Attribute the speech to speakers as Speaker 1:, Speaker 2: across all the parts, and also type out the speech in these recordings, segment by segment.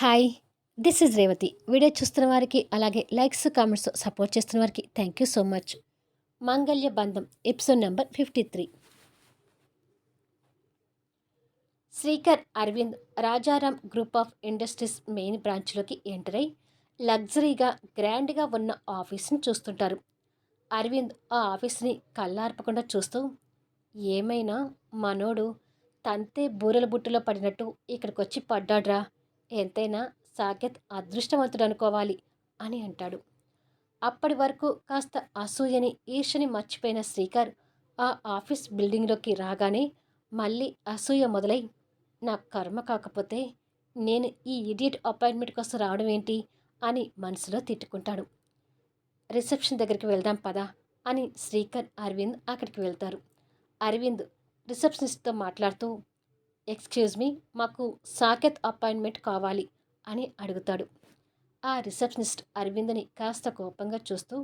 Speaker 1: Hi this is Revathi. Video చూస్తున్న వారికి అలాగే లైక్స్ కామెంట్స్ సపోర్ట్ చేస్తున్న వారికి thank you so much. Mangalya Bandham episode number fifty three. Srikar Aravind Rajaram group of industries main బ్రాంచ్లోకి enter అయి లగ్జరీగా గ్రాండ్గా ఉన్న ఆఫీస్ని చూస్తుంటారు. అరవింద్ ఆ ఆఫీస్ని కళ్ళార్పకుండా చూస్తూ ఏమైనా మనోడు తంతే బూరెల బుట్టలో పడినట్టు ఇక్కడికి వచ్చి పడ్డాడ్రా. ఎంతైనా సాకేత్ అదృష్టవంతుడు అనుకోవాలి అని అంటాడు. అప్పటి వరకు కాస్త అసూయని ఈర్షని మర్చిపోయిన శ్రీకర్ ఆ ఆఫీస్ బిల్డింగ్లోకి రాగానే మళ్ళీ అసూయ మొదలై నా కర్మ కాకపోతే నేను ఈ ఇడియట్ అపాయింట్మెంట్ కోసం రావడం ఏంటి? అని మనసులో తిట్టుకుంటాడు. రిసెప్షన్ దగ్గరికి వెళ్దాం పదా అని శ్రీకర్ అరవింద్ అక్కడికి వెళ్తారు. అరవింద్ రిసెప్షనిస్ట్తో మాట్లాడుతూ ఎక్స్క్యూజ్ మీ మాకు సాకెత్ అపాయింట్మెంట్ కావాలి అని అడుగుతాడు. ఆ రిసెప్షనిస్ట్ అరవింద్ని కాస్త కోపంగా చూస్తూ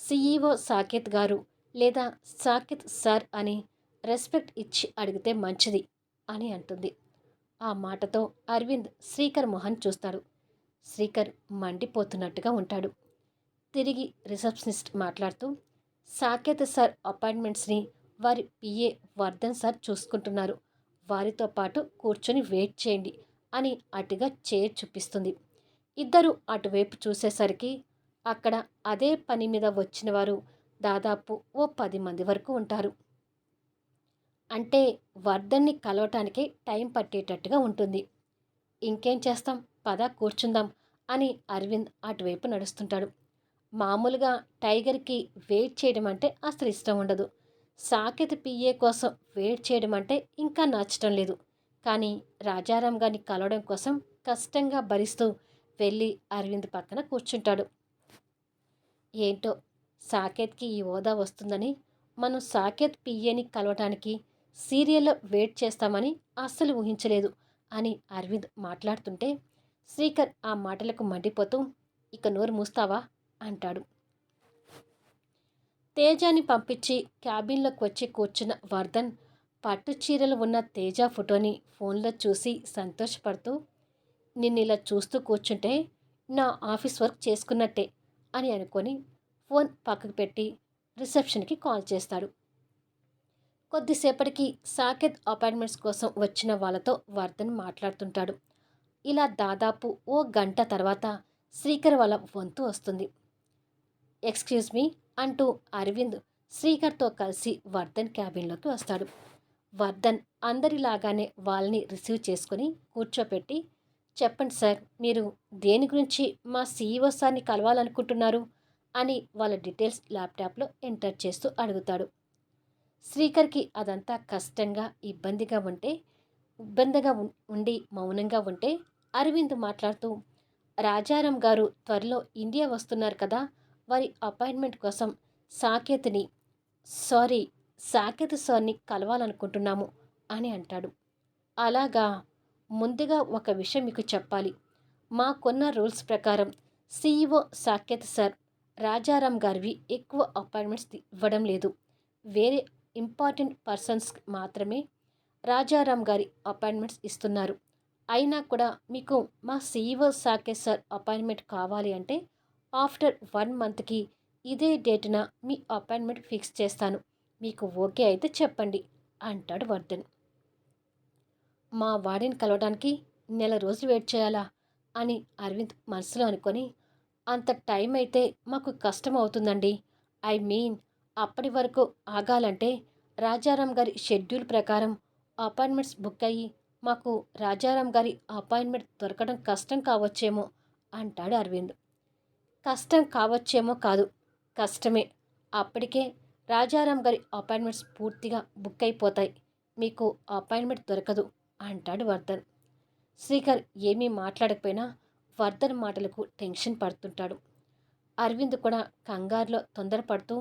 Speaker 1: సిఈఓ సాకేత్ గారు లేదా సాకేత్ సార్ అని రెస్పెక్ట్ ఇచ్చి అడిగితే మంచిది అని అంటుంది. ఆ మాటతో అరవింద్ శ్రీకర్ మొహన్ చూస్తాడు. శ్రీకర్ మండిపోతున్నట్టుగా ఉంటాడు. తిరిగి రిసెప్షనిస్ట్ మాట్లాడుతూ సాకేత్ సార్ అపాయింట్మెంట్స్ని వారి పిఏ వర్ధన్ సార్ చూసుకుంటున్నారు. వారితో పాటు కూర్చొని వెయిట్ చేయండి అని అటుగా చైర్ చూపిస్తుంది. ఇద్దరు అటువైపు చూసేసరికి అక్కడ అదే పని మీద వచ్చిన వారు దాదాపు ఓ పది మంది వరకు ఉంటారు. అంటే వర్ధన్ని కలవటానికి టైం పట్టేటట్టుగా ఉంటుంది. ఇంకేం చేస్తాం? పద కూర్చుందాం అని అరవింద్ అటువైపు నడుస్తుంటాడు. మామూలుగా టైగర్కి వెయిట్ చేయడం అంటే అసలు ఇష్టం ఉండదు. సాకేత్ పిఏ కోసం వెయిట్ చేయడం అంటే ఇంకా నచ్చటం లేదు. కానీ రాజారాం గారిని కలవడం కోసం కష్టంగా భరిస్తూ వెళ్ళి అరవింద్ పక్కన కూర్చుంటాడు. ఏంటో సాకేత్కి ఈ హోదా వస్తుందని మనం సాకేత్ పిఏని కలవటానికి సీరియల్లో వెయిట్ చేస్తామని అస్సలు ఊహించలేదు అని అరవింద్ మాట్లాడుతుంటే శ్రీకర్ ఆ మాటలకు మండిపోతూ ఇక నోరు మూస్తావా? అంటాడు. తేజాని పంపించి క్యాబిన్లోకి వచ్చి కూర్చున్న వర్ధన్ పట్టు చీరలు ఉన్న తేజ ఫోటోని ఫోన్లో చూసి సంతోషపడుతూ నిన్ను ఇలా చూస్తూ కూర్చుంటే నా ఆఫీస్ వర్క్ చేసుకున్నట్టే అని అనుకొని ఫోన్ పక్కకు పెట్టి రిసెప్షన్కి కాల్ చేస్తాడు. కొద్దిసేపటికి సాకేత్ అపాయింట్మెంట్స్ కోసం వచ్చిన వాళ్ళతో వర్ధన్ మాట్లాడుతుంటాడు. ఇలా దాదాపు ఓ గంట తర్వాత శ్రీకర్ వాళ్ళ వంతు వస్తుంది. ఎక్స్క్యూజ్ మీ అంటూ అరవింద్ శ్రీకర్తో కలిసి వర్ధన్ క్యాబిన్లోకి వస్తాడు. వర్ధన్ అందరిలాగానే వాళ్ళని రిసీవ్ చేసుకుని కూర్చోపెట్టి చెప్పండి సార్ మీరు దేని గురించి మా సీఈఓ సార్ని కలవాలనుకుంటున్నారు? అని వాళ్ళ డీటెయిల్స్ ల్యాప్టాప్లో ఎంటర్ చేస్తూ అడుగుతాడు. శ్రీకర్కి అదంతా కష్టంగా ఇబ్బందిగా ఉంటే ఇబ్బందిగా ఉండి మౌనంగా ఉంటే అరవింద్ మాట్లాడుతూ రాజారాం గారు త్వరలో ఇండియా వస్తున్నారు కదా వారి అపాయింట్మెంట్ కోసం సాకేత్ని సారీ సాకేత్ సార్ని కలవాలనుకుంటున్నాము అని అంటాడు. అలాగా ముందుగా ఒక విషయం మీకు చెప్పాలి. మాకున్న రూల్స్ ప్రకారం సీఈఓ సాకేత్ సార్ రాజారాం గారివి ఎక్కువ అపాయింట్మెంట్స్ ఇవ్వడం లేదు. వేరే ఇంపార్టెంట్ పర్సన్స్ మాత్రమే రాజారాం గారి అపాయింట్మెంట్స్ ఇస్తున్నారు. అయినా కూడా మీకు మా సీఈఓ సాకేత్ సార్ అపాయింట్మెంట్ కావాలి అంటే ఆఫ్టర్ వన్ మంత్కి ఇదే డేటున మీ అపాయింట్మెంట్ ఫిక్స్ చేస్తాను. మీకు ఓకే అయితే చెప్పండి అంటాడు వర్ధన్. మా వాడిని కలవడానికి నెల రోజులు వెయిట్ చేయాలా? అని అరవింద్ మనసులో అనుకొని. అంత టైం అయితే మాకు కష్టం అవుతుందండి. ఐ మీన్ అప్పటి వరకు ఆగాలంటే రాజారాం గారి షెడ్యూల్ ప్రకారం అపాయింట్మెంట్స్ బుక్ అయ్యి మాకు రాజారాం గారి అపాయింట్మెంట్ దొరకడం కష్టం కావచ్చేమో అంటాడు అరవింద్. కష్టం కావచ్చేమో కాదు. కష్టమే. అప్పటికే రాజారాం గారి అపాయింట్మెంట్స్ పూర్తిగా బుక్ అయిపోతాయి. మీకు అపాయింట్మెంట్ దొరకదు అంటాడు వర్ధన్. శ్రీకర్ ఏమీ మాట్లాడకపోయినా వర్ధన్ మాటలకు టెన్షన్ పడుతుంటాడు. అరవింద్ కూడా కంగారులో తొందరపడుతూ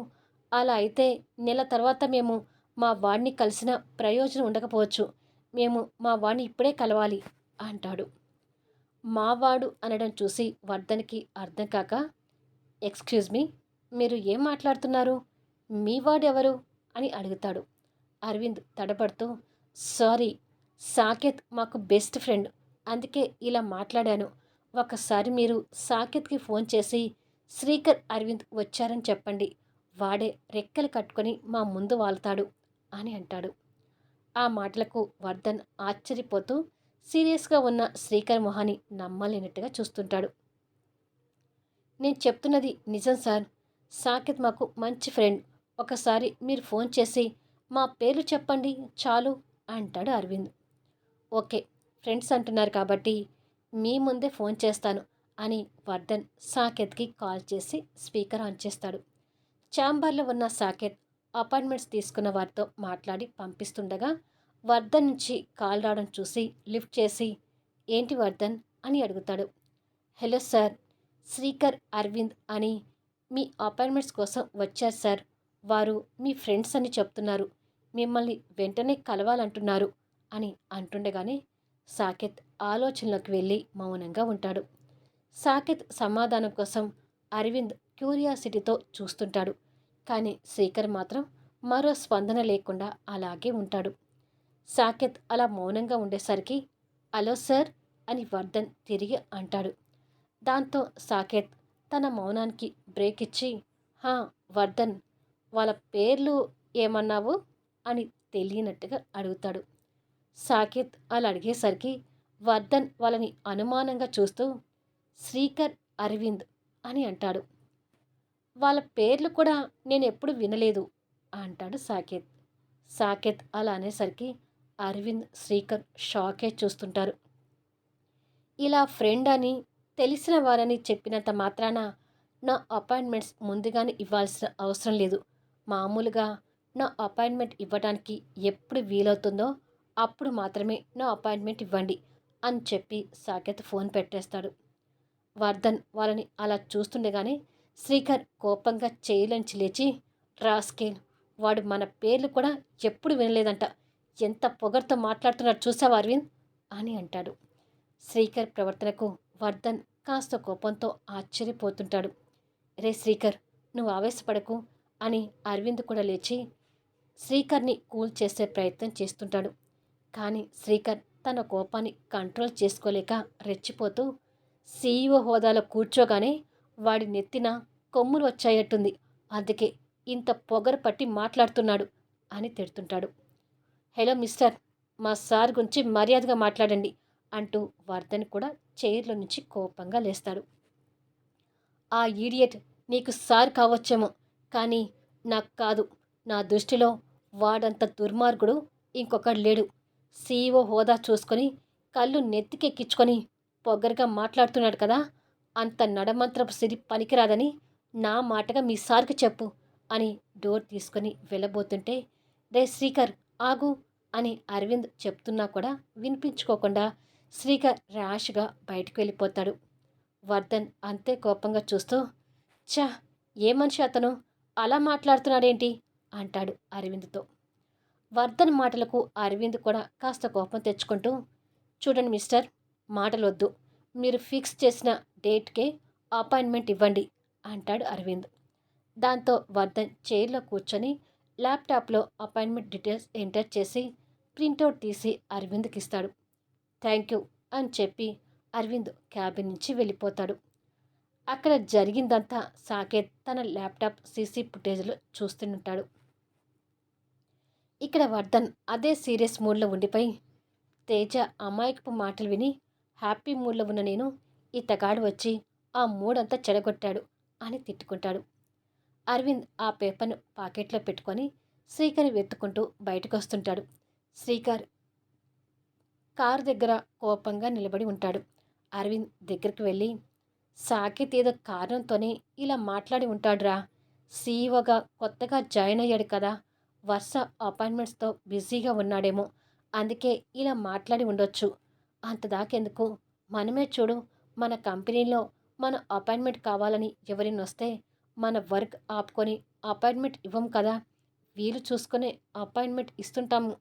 Speaker 1: అలా అయితే నెల తర్వాత మేము మా వాడిని కలిసిన ప్రయోజనం ఉండకపోవచ్చు. మేము మా వాడిని ఇప్పుడే కలవాలి అంటాడు. మావాడు అనడం చూసి వర్ధన్కి అర్థం కాక ఎక్స్క్యూజ్ మీ మీరు ఏం మాట్లాడుతున్నారు? మీ వాడు ఎవరు అని అడుగుతాడు. అరవింద్ తడబడుతూ సారీ సాకేత్ మాకు బెస్ట్ ఫ్రెండ్ అందుకే ఇలా మాట్లాడాను. ఒకసారి మీరు సాకేత్కి ఫోన్ చేసి శ్రీకర్ అరవింద్ వచ్చారని చెప్పండి వాడే రెక్కలు కట్టుకొని మా ముందు వాళ్తాడు అని అంటాడు. ఆ మాటలకు వర్ధన్ ఆశ్చర్యపోతూ సీరియస్గా ఉన్న శ్రీకర్ మొహాని నమ్మలేనట్టుగా చూస్తుంటాడు. నేను చెప్తున్నది నిజం సార్. సాకేత్ మాకు మంచి ఫ్రెండ్. ఒకసారి మీరు ఫోన్ చేసి మా పేర్లు చెప్పండి చాలు అంటాడు అరవింద్. ఓకే ఫ్రెండ్స్ అంటున్నారు కాబట్టి మీ ముందే ఫోన్ చేస్తాను అని వర్ధన్ సాకేత్కి కాల్ చేసి స్పీకర్ ఆన్ చేస్తాడు. ఛాంబర్లో ఉన్న సాకేత్ అపాయింట్మెంట్స్ తీసుకున్న వారితో మాట్లాడి పంపిస్తుండగా వర్ధన్ నుంచి కాల్ రావడం చూసి లిఫ్ట్ చేసి ఏంటి వర్ధన్? అని అడుగుతాడు. హలో సార్ శ్రీకర్ అరవింద్ అని మీ అపాయింట్మెంట్స్ కోసం వచ్చారు సార్. వారు మీ ఫ్రెండ్స్ అని చెప్తున్నారు. మిమ్మల్ని వెంటనే కలవాలంటున్నారు అని అంటుండగానే సాకేత్ ఆలోచనలోకి వెళ్ళి మౌనంగా ఉంటాడు. సాకేత్ సమాధానం కోసం అరవింద్ క్యూరియాసిటీతో చూస్తుంటాడు. కానీ శ్రీకర్ మాత్రం మరో స్పందన లేకుండా అలాగే ఉంటాడు. సాకేత్ అలా మౌనంగా ఉండేసరికి హలో సార్ అని వర్ధన్ తిరిగి అంటాడు. దాంతో సాకేత్ తన మౌనానికి బ్రేక్ ఇచ్చి హా వర్ధన్ వాళ్ళ పేర్లు ఏమన్నావు? అని తెలియనట్టుగా అడుగుతాడు. సాకేత్ అలా అడిగేసరికి వర్ధన్ వాళ్ళని అనుమానంగా చూస్తూ శ్రీకర్ అరవింద్ అని అంటాడు. వాళ్ళ పేర్లు కూడా నేను ఎప్పుడు వినలేదు అంటాడు సాకేత్. సాకేత్ అలా అనేసరికి అరవింద్ శ్రీకర్ షాకే చూస్తుంటారు. ఇలా ఫ్రెండ్ అని తెలిసిన వారని చెప్పినంత మాత్రాన నా అపాయింట్మెంట్స్ ముందుగానే ఇవ్వాల్సిన అవసరం లేదు. మామూలుగా నా అపాయింట్మెంట్ ఇవ్వడానికి ఎప్పుడు వీలవుతుందో అప్పుడు మాత్రమే నా అపాయింట్మెంట్ ఇవ్వండి అని చెప్పి సాకేత్ ఫోన్ పెట్టేస్తాడు. వర్ధన్ వాళ్ళని అలా చూస్తుండగానే శ్రీకర్ కోపంగా చేయలంచి లేచి రాస్కేల్ వాడు మన పేర్లు కూడా ఎప్పుడు వినలేదంట. ఎంత పొగర్తో మాట్లాడుతున్నాడు చూసావు అరవింద్? అని అంటాడు. శ్రీకర్ ప్రవర్తనకు వర్ధన్ కాస్త కోపంతో ఆశ్చర్యపోతుంటాడు. రే శ్రీకర్ నువ్వు ఆవేశపడకు అని అరవింద్ కూడా లేచి శ్రీకర్ని కూల్ చేసే ప్రయత్నం చేస్తుంటాడు. కానీ శ్రీకర్ తన కోపాన్ని కంట్రోల్ చేసుకోలేక రెచ్చిపోతూ సీఈఓ హోదాలో కూర్చోగానే వాడి నెత్తిన కొమ్ములు వచ్చాయట్టుంది. అందుకే ఇంత పొగరు పట్టి మాట్లాడుతున్నాడు అని తిడుతుంటాడు. హలో మిస్టర్ మా సార్ గురించి మర్యాదగా మాట్లాడండి అంటూ వర్ధన్ కూడా చైర్లో నుంచి కోపంగా లేస్తాడు. ఆ ఈడియట్ నీకు సార్ కావచ్చేమో కానీ నాకు కాదు. నా దృష్టిలో వాడంత దుర్మార్గుడు ఇంకొకడు లేడు. సీఈఓ హోదా చూసుకొని కళ్ళు నెత్తికెక్కించుకొని పొగ్గరగా మాట్లాడుతున్నాడు కదా అంత నడమంత్రపు సిరి పనికిరాదని నా మాటగా మీ సార్కి చెప్పు అని డోర్ తీసుకొని వెళ్ళబోతుంటే రే శ్రీకర్ ఆగు అని అరవింద్ చెప్తున్నా కూడా వినిపించుకోకుండా శ్రీకర్ ర్యాష్గా బయటకు వెళ్ళిపోతాడు. వర్ధన్ అంతే కోపంగా చూస్తూ ఛా ఏ మనిషి అతను? అలా మాట్లాడుతున్నాడేంటి? అంటాడు అరవింద్తో. వర్ధన్ మాటలకు అరవింద్ కూడా కాస్త కోపం తెచ్చుకుంటూ చూడండి మిస్టర్ మాటలొద్దు. మీరు ఫిక్స్ చేసిన డేట్కే అపాయింట్మెంట్ ఇవ్వండి అంటాడు అరవింద్. దాంతో వర్ధన్ చైర్లో కూర్చొని ల్యాప్టాప్లో అపాయింట్మెంట్ డీటెయిల్స్ ఎంటర్ చేసి ప్రింటౌట్ తీసి అరవింద్కి ఇస్తాడు థ్యాంక్ యూ అని చెప్పి అరవింద్ క్యాబిన్ నుంచి వెళ్ళిపోతాడు. అక్కడ జరిగిందంతా సాకేత్ తన ల్యాప్టాప్ సీసీ ఫుటేజ్లో చూస్తుంటాడు. ఇక్కడ వర్ధన్ అదే సీరియస్ మూడ్లో ఉండిపోయి తేజ అమాయకపు మాటలు విని హ్యాపీ మూడ్లో ఉన్న నేను ఇతగాడు వచ్చి ఆ మూడంతా చెడగొట్టాడు అని తిట్టుకుంటాడు. అరవింద్ ఆ పేపర్ను పాకెట్లో పెట్టుకొని శ్రీకర్ని వెతుక్కుంటూ బయటకు వస్తుంటాడు శ్రీకర్ కారు దగ్గర కోపంగా నిలబడి ఉంటాడు. అరవింద్ దగ్గరికి వెళ్ళి సాకేత్ ఏదో కారణంతోనే ఇలా మాట్లాడి ఉంటాడురా. సీఈఓగా కొత్తగా జాయిన్ అయ్యాడు కదా. వరుస అపాయింట్మెంట్స్తో బిజీగా ఉన్నాడేమో. అందుకే ఇలా మాట్లాడి ఉండొచ్చు. అంతదాకెందుకు మనమే చూడు మన కంపెనీలో మన అపాయింట్మెంట్ కావాలని ఎవరిని వస్తే మన వర్క్ ఆపుకొని అపాయింట్మెంట్ ఇవ్వం కదా. వీలు చూసుకునే అపాయింట్మెంట్ ఇస్తుంటాము.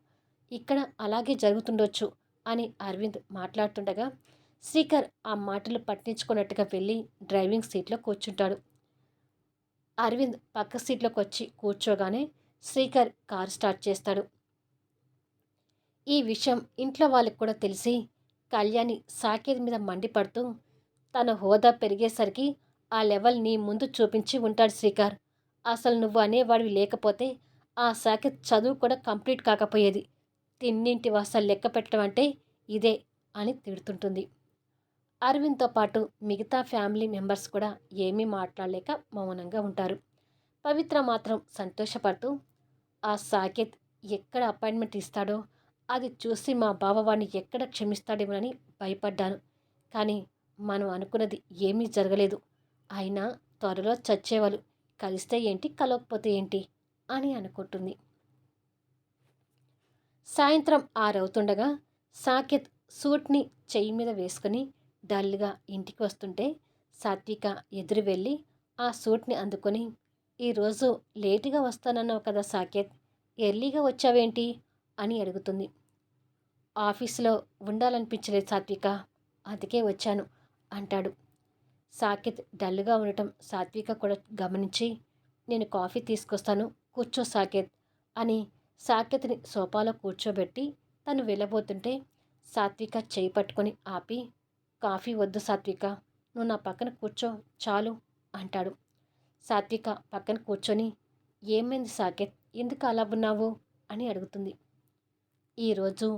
Speaker 1: ఇక్కడ అలాగే జరుగుతుండొచ్చు అని అరవింద్ మాట్లాడుతుండగా శ్రీకర్ ఆ మాటలు పట్టించుకున్నట్టుగా వెళ్ళి డ్రైవింగ్ సీట్లో కూర్చుంటాడు. అరవింద్ పక్క సీట్లోకి వచ్చి కూర్చోగానే శ్రీకర్ కారు స్టార్ట్ చేస్తాడు. ఈ విషయం ఇంట్లో వాళ్ళకి కూడా తెలిసి కళ్యాణి సాకేత్ మీద మండిపడుతూ తన హోదా పెరిగేసరికి ఆ లెవెల్ నీ ముందు చూపించి ఉంటాడు శ్రీకార్. అసలు నువ్వు అనేవాడివి లేకపోతే ఆ శాఖ చదువు కూడా కంప్లీట్ కాకపోయేది. తిన్నింటి వాసాలు లెక్క పెట్టడం అంటే ఇదే అని తిడుతుంటుంది. అరవింద్తో పాటు మిగతా ఫ్యామిలీ మెంబర్స్ కూడా ఏమీ మాట్లాడలేక మౌనంగా ఉంటారు. పవిత్ర మాత్రం సంతోషపడుతూ ఆ సాకేత్ ఎక్కడ అపాయింట్మెంట్ ఇస్తాడో అది చూసి మా బావ వాడిని ఎక్కడ క్షమిస్తాడేమోనని భయపడ్డాను. కానీ మనం అనుకున్నది ఏమీ జరగలేదు. అయినా త్వరలో చచ్చేవాళ్ళు. కలిస్తే ఏంటి కలవకపోతే ఏంటి? అని అనుకుంటుంది. సాయంత్రం ఆరవుతుండగా సాకేత్ సూట్ని చెయ్యి మీద వేసుకుని డల్గా ఇంటికి వస్తుంటే సాత్విక ఎదురు వెళ్ళి ఆ సూట్ని అందుకొని ఈరోజు లేటుగా వస్తానన్నావు కదా సాకేత్ ఎర్లీగా వచ్చావేంటి? అని అడుగుతుంది. ఆఫీసులో ఉండాలనిపించలేదు సాత్విక అందుకే వచ్చాను అంటాడు. సాకేత్ డల్గా ఉండటం సాత్విక కూడా గమనించి నేను కాఫీ తీసుకొస్తాను కూర్చో సాకేత్ అని సాకేత్ని సోఫాలో కూర్చోబెట్టి తను వెళ్ళబోతుంటే సాత్విక చేయి పట్టుకొని ఆపి కాఫీ వద్దు సాత్విక నువ్వు నా పక్కన కూర్చో చాలు అంటాడు. సాత్విక పక్కన కూర్చొని ఏమైంది సాకేత్ ఎందుకు అలా ఉన్నావు? అని అడుగుతుంది. ఈరోజు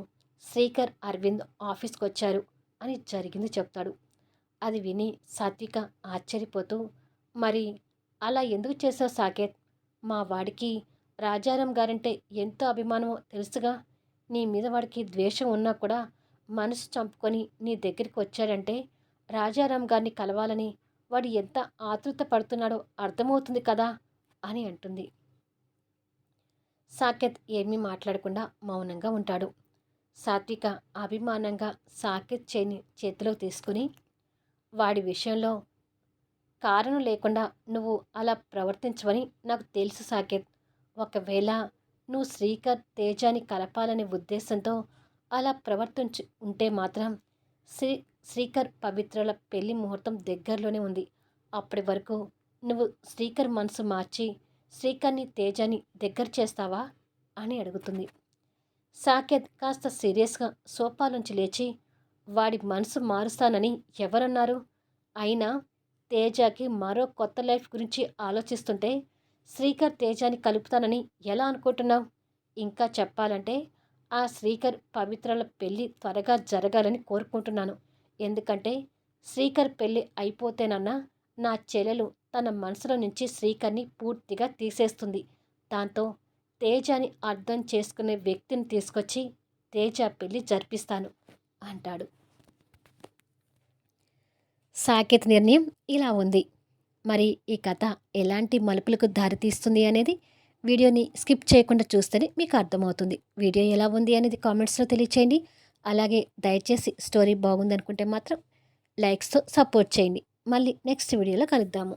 Speaker 1: శ్రీకర్ అరవింద్ ఆఫీస్కి వచ్చారు అని జరిగింది చెప్తాడు. అది విని సాత్విక ఆశ్చర్యపోతూ మరి అలా ఎందుకు చేసావు సాకేత్? మా వాడికి రాజారాం గారంటే ఎంతో అభిమానమో తెలుసుగా? నీ మీద వాడికి ద్వేషం ఉన్నా కూడా మనసు చంపుకొని నీ దగ్గరికి వచ్చాడంటే రాజారాం గారిని కలవాలని వాడు ఎంత ఆతృత పడుతున్నాడో అర్థమవుతుంది కదా? అని అంటుంది. సాకేత్ ఏమీ మాట్లాడకుండా మౌనంగా ఉంటాడు. సాత్విక అభిమానంగా సాకేత్ చేని చేతిలో తీసుకుని వాడి విషయంలో కారణం లేకుండా నువ్వు అలా ప్రవర్తించవని నాకు తెలుసు సాకేత్. ఒకవేళ నువ్వు శ్రీకర్ తేజాని కలపాలనే ఉద్దేశంతో అలా ప్రవర్తించి ఉంటే మాత్రం శ్రీ శ్రీకర్ పవిత్రల పెళ్ళి ముహూర్తం దగ్గరలోనే ఉంది. అప్పటి వరకు నువ్వు శ్రీకర్ మనసు మార్చి శ్రీకర్ని తేజాని దగ్గర చేస్తావా? అని అడుగుతుంది. సాకేత్ కాస్త సీరియస్గా సోఫా నుంచి లేచి వాడి మనసు మారుస్తానని ఎవరన్నారు? అయినా తేజకి మరో కొత్త లైఫ్ గురించి ఆలోచిస్తుంటే శ్రీకర్ తేజాని కలుపుతానని ఎలా అనుకుంటున్నావు? ఇంకా చెప్పాలంటే ఆ శ్రీకర్ పవిత్రల పెళ్ళి త్వరగా జరగాలని కోరుకుంటున్నాను. ఎందుకంటే శ్రీకర్ పెళ్ళి అయిపోతేనన్నా నా చెల్లెలు తన మనసులో నుంచి శ్రీకర్ని పూర్తిగా తీసేస్తుంది. దాంతో తేజాని అర్థం చేసుకునే వ్యక్తిని తీసుకొచ్చి తేజ పెళ్ళి జరిపిస్తాను అంటాడు. సాకేత్ నిర్ణయం ఇలా ఉంది. మరి ఈ కథ ఎలాంటి మలుపులకు దారితీస్తుంది అనేది వీడియోని స్కిప్ చేయకుండా చూస్తేనే మీకు అర్థమవుతుంది. వీడియో ఎలా ఉంది అనేది కామెంట్స్లో తెలియచేయండి. అలాగే దయచేసి స్టోరీ బాగుందనుకుంటే మాత్రం లైక్స్తో సపోర్ట్ చేయండి. మళ్ళీ నెక్స్ట్ వీడియోలో కలుద్దాము.